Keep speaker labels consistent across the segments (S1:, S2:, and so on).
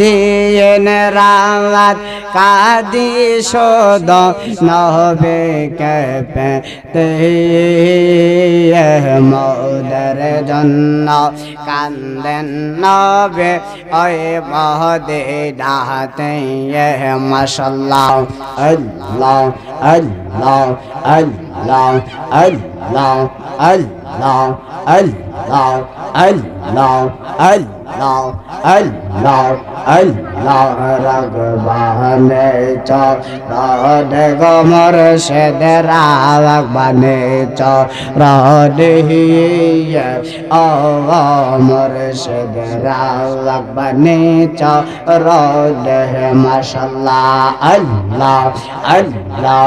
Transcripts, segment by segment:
S1: দিয়েন রাত কাদি শোদ নহবে কেপে মৌদের জন্য কান্দেন নবে, ওই মহদে ডাহতে মশাল্লাহ, আল্লাহ আল্লাহ আল্লাহ আল্লাহ আল্লাহ আল্লাহ আল্লাহ আল্লাহ আল্লাহ আল্লাহ আল্লাহ রঘবাহনে চরে গমর সেদে রাগ বানে চরহি অমর সেদে রাগ বানে চরহ মশাল্লা আল্লাহ আল্লাহ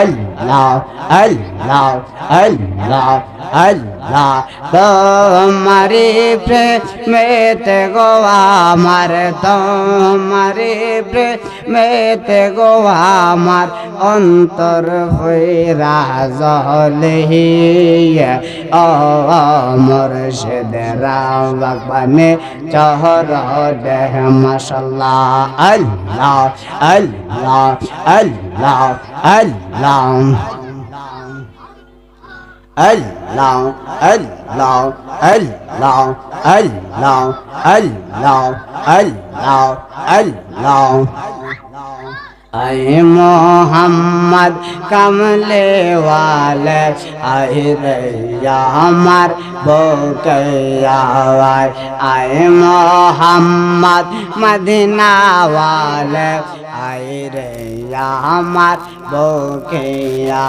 S1: আল্লাহ আল্লাহ আল্লাহ আল্লাহ তোমারে প্রেমে প্রেমেতে গো আমার, তোমারি প্রেমেতে গো আমার অন্তর হইরা জহলিয়া ও ভগবানে চহর দেহ মাশাল্লাহ, আল্লাহ আল্লাহ আল্লাহ আল্লাহ। الله الله الله الله الله الله الله اے محمد کملے والے اے ریا ہمار بوکیا آئے محمد مدینہ والے আই রैया আমার বকয়া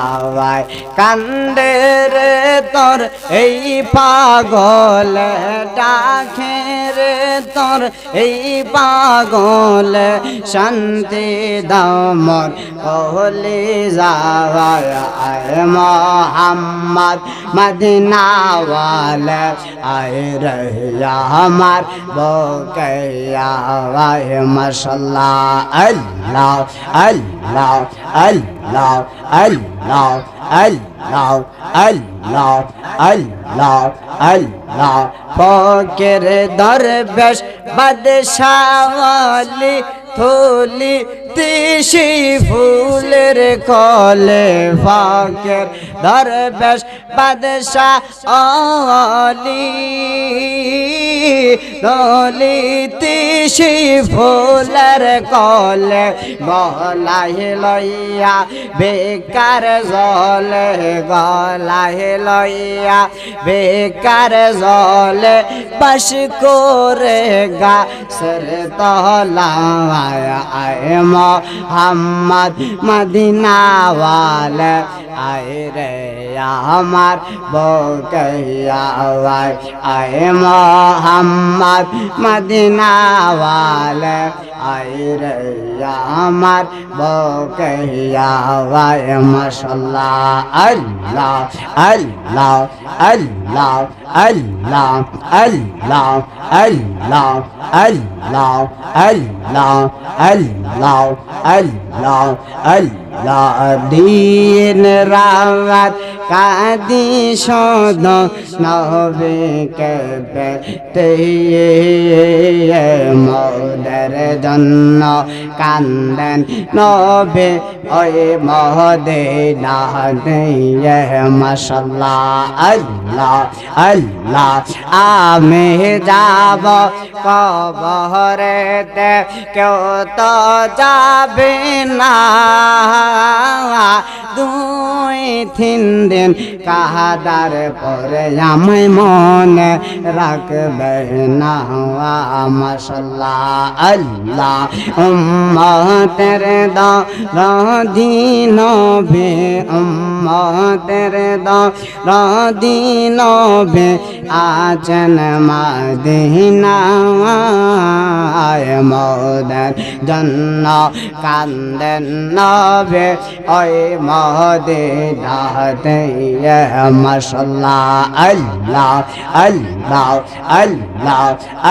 S1: কান্দে রে তোর এই পাগল, ডাকে রে তোর এই পাগল, শান্তি দামর কহলি যাওয়ার আয় মোহাম্মদ মদিনাওয়াল আয় রহিয়া আমার বকয়া আয় মশাল্লাহ। আল্লাহ আল্লাহ আল্লাহ আল্লাহ আল্লাহ আল্লাহ আল্লাহ আল্লাহ ফকের দরবেশ বাদশাওয়ালি থলি তিসি ফুলের কলে। ফকের দরবেশ বাদশাহ আলি দলি তিসি ফুলের কলে গলাই লইয়া, বেকার জলে গলাই লইয়া, বেকার জলে বাস করে গা সর তলায় আয় মোহাম্মদ মদিনাওয়াল, আয় রে আমার বকয়া আয় মোহাম্মদ মদিনাওয়াল আয় রে আমার বকয়া মশাল্লাহ আল্লাহ আল্লাহ আল্লাহ আল্লাহ আল্লাহ আল্লাহ আল্লাহ আল্লাহ আল্লাহ আল্লাহ আল্লাহ দিন রাত কাদি সদ নবে কেবে মৌদের জন্য কান্দন নবে, ওই মহদে মশাল্লাহ, আল্লাহ আমি যাব কবহরেতে কেউ তো যাবে না। দুই তিন দিন, কাহাদার পরে আমি মনে রাখবে না। মশাল্লাহ, আল্লাহ, উম্মতের দিন ভে উম্মতের দিন ভে আচন মদিনা মদন জন্য কান্দন নবে, ওই মহদে ডাহতে মশাল্লাহ আল্লাহ আল্লাহ আল্লাহ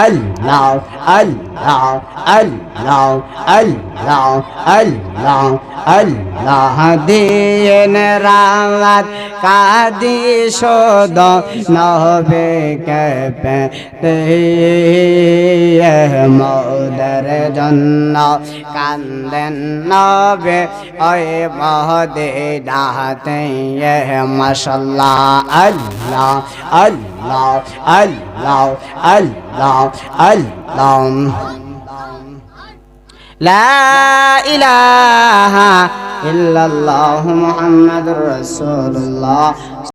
S1: আল্লাহ আল্লাহ আল্লাহ আল্লাহ আল্লাহ আল্লাহ দিন রাত কাদি শোদ নহবে কেপে মৌদের জন্য কান্দেন নবে ওই মহদে ডাহতে মশাল্লাহ আল্লাহ আল্লাহ আল্লাহ আল্লাহ আল্লাহ لا إله إلا الله محمد رسول الله